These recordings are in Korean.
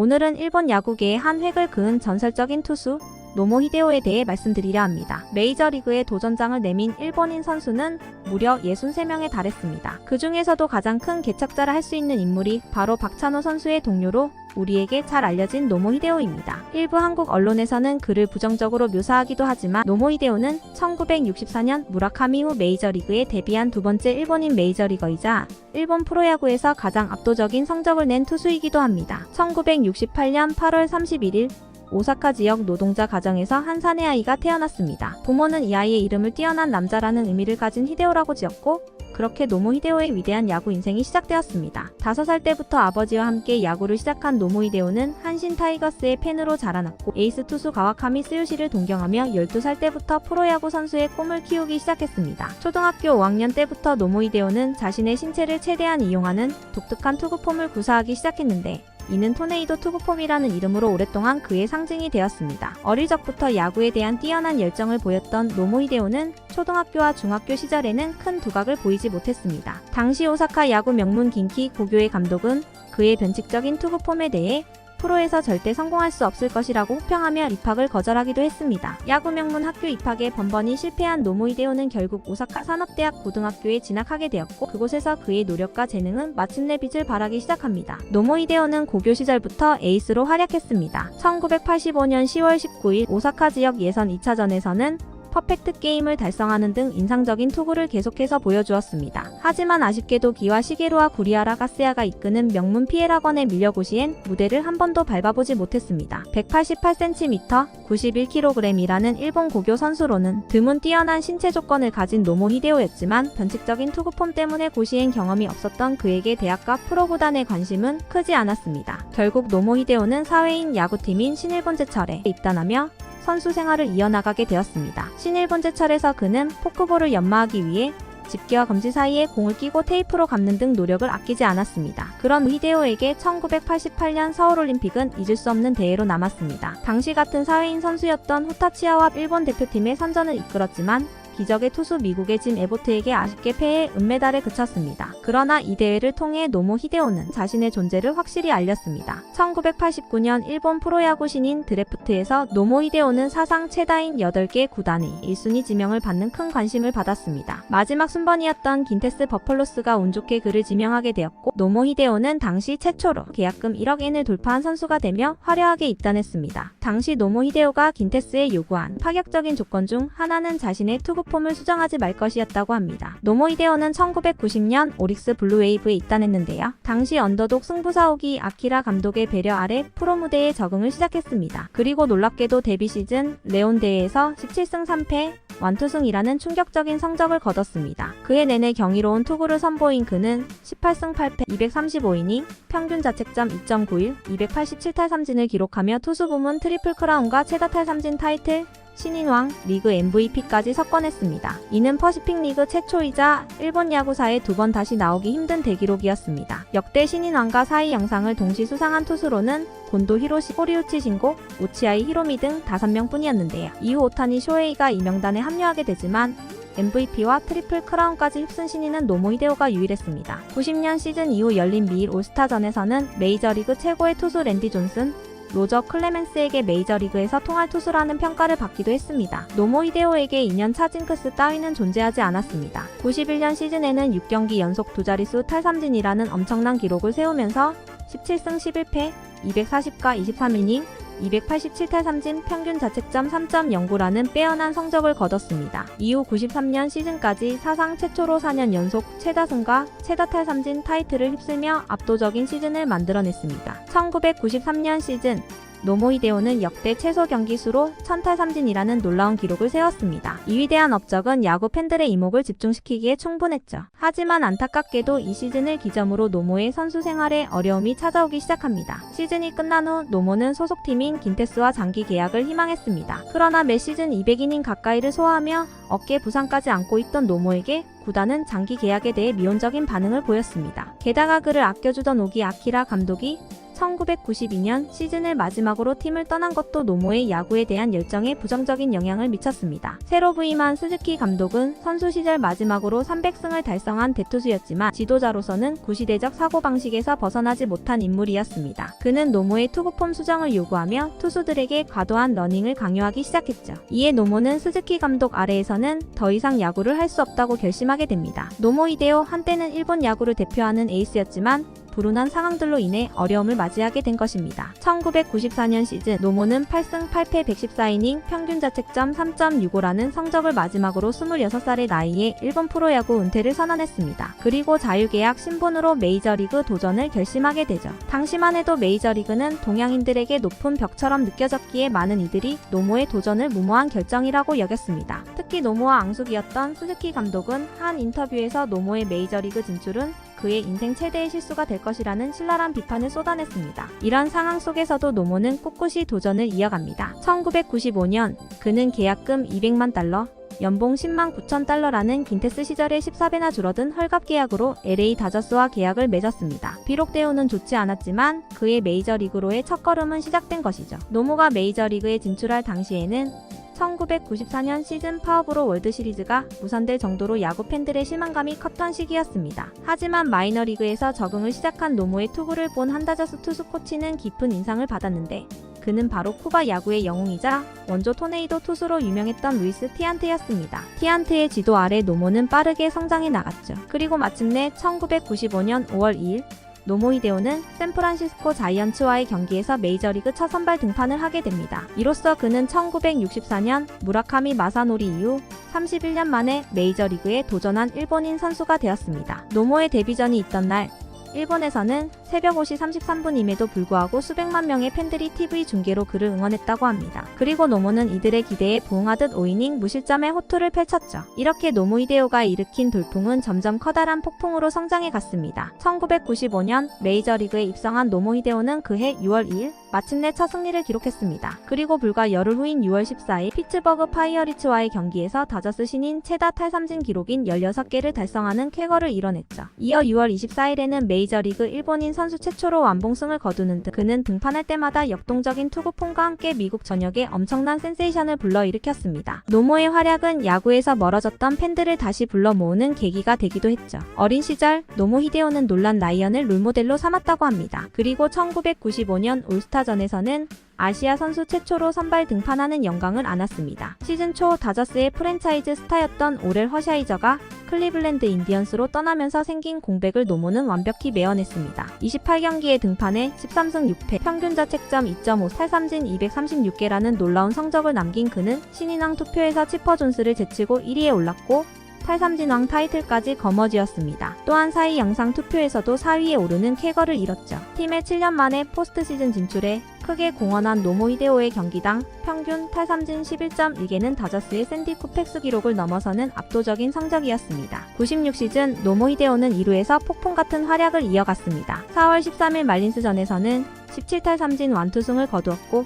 오늘은 일본 야구계의 한 획을 그은 전설적인 투수 노모 히데오에 대해 말씀드리려 합니다. 메이저리그에 도전장을 내민 일본인 선수는 무려 63명에 달했습니다. 그 중에서도 가장 큰 개척자라 할 수 있는 인물이 바로 박찬호 선수의 동료로 우리에게 잘 알려진 노모 히데오입니다. 일부 한국 언론에서는 그를 부정적으로 묘사하기도 하지만 노모 히데오는 1964년 무라카미 후 메이저리그에 데뷔한 두 번째 일본인 메이저리거이자 일본 프로야구에서 가장 압도적인 성적을 낸 투수이기도 합니다. 1968년 8월 31일 오사카 지역 노동자 가정에서 한 사내 아이가 태어났습니다. 부모는 이 아이의 이름을 뛰어난 남자라는 의미를 가진 히데오라고 지었고 그렇게 노모 히데오의 위대한 야구 인생이 시작되었습니다. 5살 때부터 아버지와 함께 야구를 시작한 노모 히데오는 한신 타이거스의 팬으로 자라났고 에이스 투수 가와카미 스요시를 동경하며 12살 때부터 프로야구 선수의 꿈을 키우기 시작했습니다. 초등학교 5학년 때부터 노모 히데오는 자신의 신체를 최대한 이용하는 독특한 투구폼을 구사하기 시작했는데 이는 토네이도 투구폼이라는 이름으로 오랫동안 그의 상징이 되었습니다. 어릴 적부터 야구에 대한 뛰어난 열정을 보였던 노모 히데오는 초등학교와 중학교 시절에는 큰 두각을 보이지 못했습니다. 당시 오사카 야구 명문 긴키 고교의 감독은 그의 변칙적인 투구폼에 대해 프로에서 절대 성공할 수 없을 것이라고 호평하며 입학을 거절하기도 했습니다. 야구 명문 학교 입학에 번번이 실패한 노모 히데오는 결국 오사카 산업대학 고등학교에 진학하게 되었고 그곳에서 그의 노력과 재능은 마침내 빛을 발하기 시작합니다. 노모 히데오는 고교 시절부터 에이스로 활약했습니다. 1985년 10월 19일 오사카 지역 예선 2차전에서는 퍼펙트 게임을 달성하는 등 인상적인 투구를 계속해서 보여주었습니다. 하지만 아쉽게도 기와 시게루와 구리아라 가스야가 이끄는 명문 피에라건에 밀려 고시엔 무대를 한 번도 밟아보지 못했습니다. 188cm, 91kg이라는 일본 고교 선수로는 드문 뛰어난 신체 조건을 가진 노모 히데오였지만 변칙적인 투구폼 때문에 고시엔 경험이 없었던 그에게 대학과 프로구단의 관심은 크지 않았습니다. 결국 노모 히데오는 사회인 야구팀인 신일본제철에 입단하며 선수 생활을 이어나가게 되었습니다. 신일본제철에서 그는 포크볼을 연마하기 위해 집게와 검지 사이에 공을 끼고 테이프로 감는 등 노력을 아끼지 않았습니다. 그런 히데오에게 1988년 서울올림픽은 잊을 수 없는 대회로 남았습니다. 당시 같은 사회인 선수였던 후타치아와 일본 대표팀의 선전을 이끌었지만 기적의 투수 미국의 짐 에보트에게 아쉽게 패해 은메달에 그쳤습니다. 그러나 이 대회를 통해 노모 히데오는 자신의 존재를 확실히 알렸습니다. 1989년 일본 프로야구 신인 드래프트에서 노모 히데오는 사상 최다인 8개 구단의 1순위 지명을 받는 큰 관심을 받았습니다. 마지막 순번이었던 긴테스 버펄로스가 운 좋게 그를 지명하게 되었고 노모 히데오는 당시 최초로 계약금 1억 엔을 돌파한 선수가 되며 화려하게 입단했습니다. 당시 노모 히데오가 긴테스에 요구한 파격적인 조건 중 하나는 자신의 투구 폼을 수정하지 말 것이었다고 합니다. 노모 히데오는 1990년 오릭스 블루웨이브에 입단했는데요. 당시 언더독 승부사오기 아키라 감독의 배려 아래 프로 무대에 적응을 시작했습니다. 그리고 놀랍게도 데뷔 시즌 레온 대회에서 17승 3패 완투승이라는 충격적인 성적을 거뒀습니다. 그해 내내 경이로운 투구를 선보인 그는 18승 8패 235이닝, 평균 자책점 2.91, 287탈 삼진을 기록하며 투수 부문 트리플 크라운과 최다 탈삼진 타이틀, 신인왕, 리그 MVP까지 석권했습니다. 이는 퍼시픽 리그 최초이자 일본 야구사에 두 번 다시 나오기 힘든 대기록이었습니다. 역대 신인왕과 사이 영상을 동시 수상한 투수로는 곤도 히로시, 호리우치 신고, 오치아이 히로미 등 5명 뿐이었는데요. 이후 오타니 쇼헤이가 이 명단에 합류하게 되지만 MVP와 트리플 크라운까지 휩쓴 신인은 노모 히데오가 유일했습니다. 90년 시즌 이후 열린 미일 올스타전에서는 메이저리그 최고의 투수 랜디 존슨, 로저 클레멘스에게 메이저리그에서 통할 투수라는 평가를 받기도 했습니다. 노모 히데오에게 2년 차 징크스 따위는 존재하지 않았습니다. 91년 시즌에는 6경기 연속 두 자릿수 탈삼진이라는 엄청난 기록을 세우면서 17승 11패, 240과 23이닝, 287탈 삼진 평균 자책점 3.09라는 빼어난 성적을 거뒀습니다. 이후 93년 시즌까지 사상 최초로 4년 연속 최다승과 최다탈 삼진 타이틀을 휩쓸며 압도적인 시즌을 만들어냈습니다. 1993년 시즌 노모 히데오는 역대 최소 경기 수로 1000탈 삼진이라는 놀라운 기록을 세웠습니다. 이 위대한 업적은 야구 팬들의 이목을 집중시키기에 충분했죠. 하지만 안타깝게도 이 시즌을 기점으로 노모의 선수 생활에 어려움이 찾아오기 시작합니다. 시즌이 끝난 후 노모는 소속팀인 긴테스와 장기 계약을 희망했습니다. 그러나 매 시즌 200이닝 가까이를 소화하며 어깨 부상까지 안고 있던 노모에게 구단은 장기 계약에 대해 미온적인 반응을 보였습니다. 게다가 그를 아껴주던 오기 아키라 감독이 1992년 시즌을 마지막으로 팀을 떠난 것도 노모의 야구에 대한 열정에 부정적인 영향을 미쳤습니다. 새로 부임한 스즈키 감독은 선수 시절 마지막으로 300승을 달성한 대투수였지만 지도자로서는 구시대적 사고방식에서 벗어나지 못한 인물이었습니다. 그는 노모의 투구폼 수정을 요구하며 투수들에게 과도한 러닝을 강요하기 시작했죠. 이에 노모는 스즈키 감독 아래에서는 더 이상 야구를 할 수 없다고 결심하게 됩니다. 노모 이데오 한때는 일본 야구를 대표하는 에이스였지만 불운한 상황들로 인해 어려움을 맞이하게 된 것입니다. 1994년 시즌 노모는 8승 8패 114이닝 평균 자책점 3.65라는 성적을 마지막으로 26살의 나이에 일본 프로야구 은퇴를 선언했습니다. 그리고 자유계약 신분으로 메이저리그 도전을 결심하게 되죠. 당시만 해도 메이저리그는 동양인들에게 높은 벽처럼 느껴졌기에 많은 이들이 노모의 도전을 무모한 결정이라고 여겼습니다. 특히 노모와 앙숙이었던 스즈키 감독은 한 인터뷰에서 노모의 메이저리그 진출은 그의 인생 최대의 실수가 될 것이라는 신랄한 비판을 쏟아냈습니다. 이런 상황 속에서도 노모는 꿋꿋이 도전을 이어갑니다. 1995년 그는 계약금 200만 달러, 연봉 10만 9천 달러라는 긴테스 시절의 14배나 줄어든 헐갑 계약으로 LA 다저스와 계약을 맺었습니다. 비록 대우는 좋지 않았지만 그의 메이저리그로의 첫걸음은 시작된 것이죠. 노모가 메이저리그에 진출할 당시에는 1994년 시즌 파업으로 월드시리즈가 무산될 정도로 야구 팬들의 실망감이 컸던 시기였습니다. 하지만 마이너리그에서 적응을 시작한 노모의 투구를 본 한다저스 투수 코치는 깊은 인상을 받았는데 그는 바로 쿠바 야구의 영웅이자 원조 토네이도 투수로 유명했던 루이스 티안테였습니다. 티안테의 지도 아래 노모는 빠르게 성장해 나갔죠. 그리고 마침내 1995년 5월 2일 노모 히데오는 샌프란시스코 자이언츠와의 경기에서 메이저리그 첫 선발 등판을 하게 됩니다. 이로써 그는 1964년 무라카미 마사노리 이후 31년 만에 메이저리그에 도전한 일본인 선수가 되었습니다. 노모의 데뷔전이 있던 날 일본에서는 새벽 5시 33분임에도 불구하고 수백만 명의 팬들이 TV 중계로 그를 응원했다고 합니다. 그리고 노모는 이들의 기대에 부응하듯 5이닝 무실점의 호투를 펼쳤죠. 이렇게 노모 히데오가 일으킨 돌풍은 점점 커다란 폭풍으로 성장해 갔습니다. 1995년 메이저리그에 입성한 노모 히데오는 그해 6월 2일 마침내 첫 승리를 기록했습니다. 그리고 불과 열흘 후인 6월 14일 피츠버그 파이어리츠와의 경기에서 다저스 신인 최다 탈삼진 기록인 16개를 달성하는 쾌거를 이뤄냈죠. 이어 6월 24일에는 메이저리그 일본인 선수 최초로 완봉승을 거두는 등 그는 등판할 때마다 역동적인 투구폼과 함께 미국 전역에 엄청난 센세이션을 불러일으켰습니다. 노모의 활약은 야구에서 멀어졌던 팬들을 다시 불러 모으는 계기가 되기도 했죠. 어린 시절 노모 히데오는 놀란 라이언을 롤모델로 삼았다고 합니다. 그리고 1995년 올스타전에서는 아시아 선수 최초로 선발 등판하는 영광을 안았습니다. 시즌 초 다저스의 프랜차이즈 스타였던 오렐 허샤이저가 클리블랜드 인디언스로 떠나면서 생긴 공백을 노모는 완벽히 메워냈습니다. 28경기에 등판해 13승 6패, 평균 자책점 2.5, 탈삼진 236개라는 놀라운 성적을 남긴 그는 신인왕 투표에서 치퍼 존스를 제치고 1위에 올랐고 탈삼진왕 타이틀까지 거머쥐었습니다. 또한 사이 영상 투표에서도 4위에 오르는 쾌거를 이뤘죠. 팀의 7년 만에 포스트 시즌 진출에 크게 공헌한 노모 히데오의 경기당 평균 탈삼진 11.1개는 다저스의 샌디 쿠펙스 기록을 넘어서는 압도적인 성적이었습니다. 96 시즌 노모 히데오는 2루에서 폭풍 같은 활약을 이어갔습니다. 4월 13일 말린스전에서는 17탈 삼진 완투승을 거두었고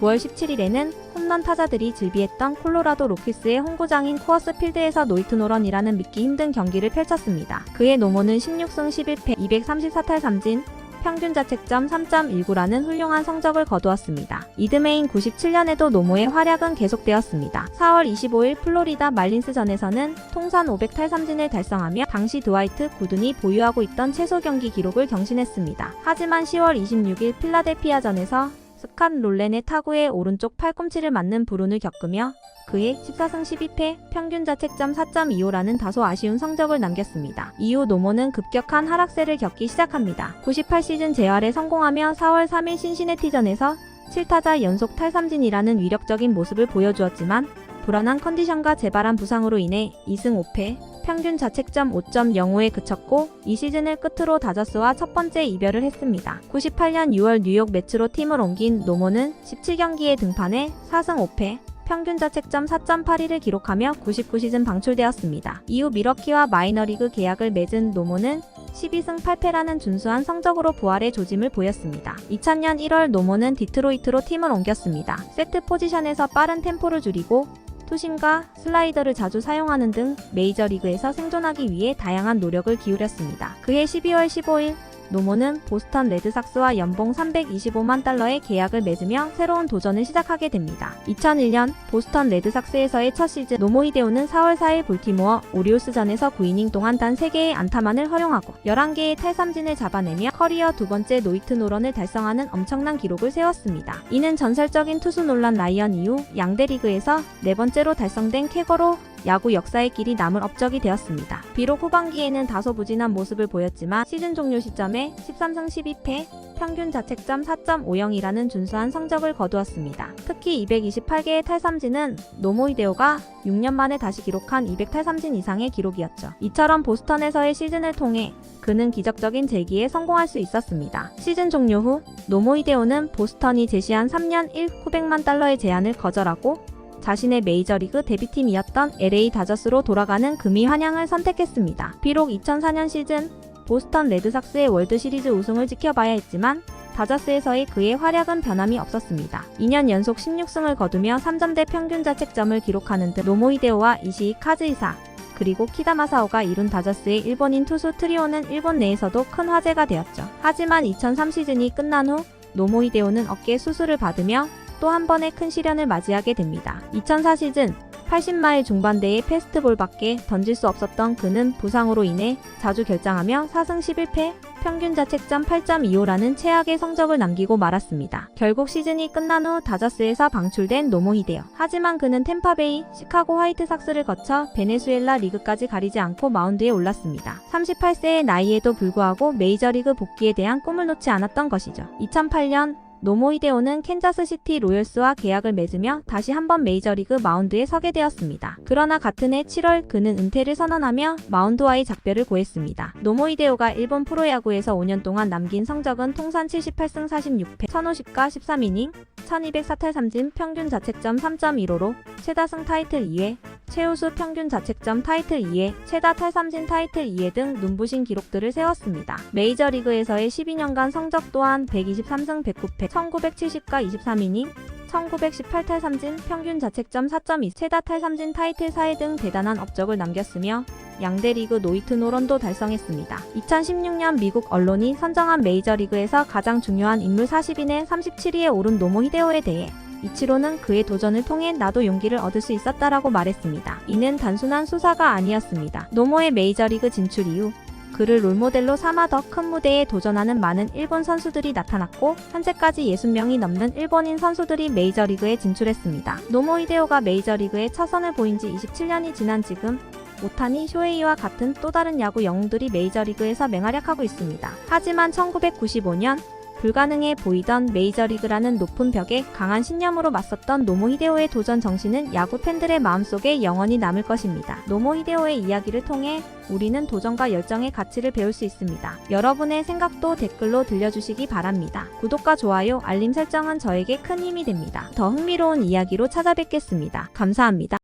9월 17일에는 홈런 타자들이 즐비했던 콜로라도 로키스의 홈구장인 코어스 필드에서 노이트노런이라는 믿기 힘든 경기를 펼쳤습니다. 그의 노모는 16승 11패 234탈 삼진 평균 자책점 3.19라는 훌륭한 성적을 거두었습니다. 이듬해인 97년에도 노모의 활약은 계속되었습니다. 4월 25일 플로리다 말린스전에서는 통산 500탈 삼진을 달성하며 당시 드와이트 구든이 보유하고 있던 최소 경기 기록을 경신했습니다. 하지만 10월 26일 필라델피아전에서 스칸 롤렌의 타구의 오른쪽 팔꿈치를 맞는 불운을 겪으며 그의 14승 12패 평균 자책점 4.25라는 다소 아쉬운 성적을 남겼습니다. 이후 노모는 급격한 하락세를 겪기 시작합니다. 98 시즌 재활에 성공하며 4월 3일 신시내티전에서 7타자 연속 탈삼진이라는 위력적인 모습을 보여주었지만 불안한 컨디션과 재발한 부상으로 인해 2승 5패, 평균 자책점 5.05에 그쳤고 이 시즌을 끝으로 다저스와 첫 번째 이별을 했습니다. 98년 6월 뉴욕 매츠로 팀을 옮긴 노모는 17경기에 등판해 4승 5패, 평균 자책점 4.82를 기록하며 99시즌 방출되었습니다. 이후 미러키와 마이너리그 계약을 맺은 노모는 12승 8패라는 준수한 성적으로 부활의 조짐을 보였습니다. 2000년 1월 노모는 디트로이트로 팀을 옮겼습니다. 세트 포지션에서 빠른 템포를 줄이고 투심과 슬라이더를 자주 사용하는 등 메이저리그에서 생존하기 위해 다양한 노력을 기울였습니다. 그해 12월 15일 노모는 보스턴 레드삭스와 연봉 325만 달러의 계약을 맺으며 새로운 도전을 시작하게 됩니다. 2001년 보스턴 레드삭스에서의 첫 시즌 노모 히데오는 4월 4일 볼티모어 오리올스전에서 9이닝 동안 단 3개의 안타만을 허용하고 11개의 탈삼진을 잡아내며 커리어 두 번째 노이트 노런을 달성하는 엄청난 기록을 세웠습니다. 이는 전설적인 투수 논란 라이언 이후 양대 리그에서 네 번째로 달성된 쾌거로 야구 역사의 길이 남을 업적이 되었습니다. 비록 후반기에는 다소 부진한 모습을 보였지만 시즌 종료 시점에 13승 12패, 평균 자책점 4.50이라는 준수한 성적을 거두었습니다. 특히 228개의 탈삼진은 노모 히데오가 6년 만에 다시 기록한 200탈삼진 이상의 기록이었죠. 이처럼 보스턴에서의 시즌을 통해 그는 기적적인 재기에 성공할 수 있었습니다. 시즌 종료 후 노모 히데오는 보스턴이 제시한 3년 1,900만 달러의 제안을 거절하고 자신의 메이저리그 데뷔팀이었던 LA 다저스로 돌아가는 금이 환영을 선택했습니다. 비록 2004년 시즌 보스턴 레드삭스의 월드시리즈 우승을 지켜봐야 했지만 다저스에서의 그의 활약은 변함이 없었습니다. 2년 연속 16승을 거두며 3점대 평균 자책점을 기록하는 등 노모이데오와 이시이 카즈이사 그리고 키다마사오가 이룬 다저스의 일본인 투수 트리오는 일본 내에서도 큰 화제가 되었죠. 하지만 2003 시즌이 끝난 후 노모이데오는 어깨 수술을 받으며 또 한 번의 큰 시련을 맞이하게 됩니다. 2004 시즌 80마일 중반대의 페스트볼밖에 던질 수 없었던 그는 부상으로 인해 자주 결장하며 4승 11패, 평균 자책점 8.25라는 최악의 성적을 남기고 말았습니다. 결국 시즌이 끝난 후 다저스에서 방출된 노모 히데요. 하지만 그는 템파베이, 시카고 화이트삭스를 거쳐 베네수엘라 리그까지 가리지 않고 마운드에 올랐습니다. 38세의 나이에도 불구하고 메이저리그 복귀에 대한 꿈을 놓지 않았던 것이죠. 2008년 노모 히데오는 캔자스시티 로열스와 계약을 맺으며 다시 한번 메이저리그 마운드에 서게 되었습니다. 그러나 같은 해 7월 그는 은퇴를 선언하며 마운드와의 작별을 고했습니다. 노모 히데오가 일본 프로야구에서 5년 동안 남긴 성적은 통산 78승 46패, 1050과 13이닝, 1204탈 삼진 평균 자책점 3.15로 최다승 타이틀 2회, 최우수 평균 자책점 타이틀 2회, 최다 탈삼진 타이틀 2회 등 눈부신 기록들을 세웠습니다. 메이저리그에서의 12년간 성적 또한 123승 109패, 1970과 23이닝, 1918 탈 삼진, 평균 자책점 4.2, 최다 탈삼진 타이틀 4회 등 대단한 업적을 남겼으며 양대 리그 노이트 노런도 달성했습니다. 2016년 미국 언론이 선정한 메이저리그에서 가장 중요한 인물 40인의 37위에 오른 노모 히데오에 대해 이치로는 그의 도전을 통해 나도 용기를 얻을 수 있었다라고 말했습니다. 이는 단순한 수사가 아니었습니다. 노모의 메이저리그 진출 이후 그를 롤모델로 삼아 더 큰 무대에 도전하는 많은 일본 선수들이 나타났고 현재까지 60명이 넘는 일본인 선수들이 메이저리그에 진출했습니다. 노모 히데오가 메이저리그에 첫 선을 보인 지 27년이 지난 지금 오타니 쇼헤이와 같은 또 다른 야구 영웅들이 메이저리그에서 맹활약하고 있습니다. 하지만 1995년 불가능해 보이던 메이저리그라는 높은 벽에 강한 신념으로 맞섰던 노모 히데오의 도전 정신은 야구 팬들의 마음속에 영원히 남을 것입니다. 노모 히데오의 이야기를 통해 우리는 도전과 열정의 가치를 배울 수 있습니다. 여러분의 생각도 댓글로 들려주시기 바랍니다. 구독과 좋아요, 알림 설정은 저에게 큰 힘이 됩니다. 더 흥미로운 이야기로 찾아뵙겠습니다. 감사합니다.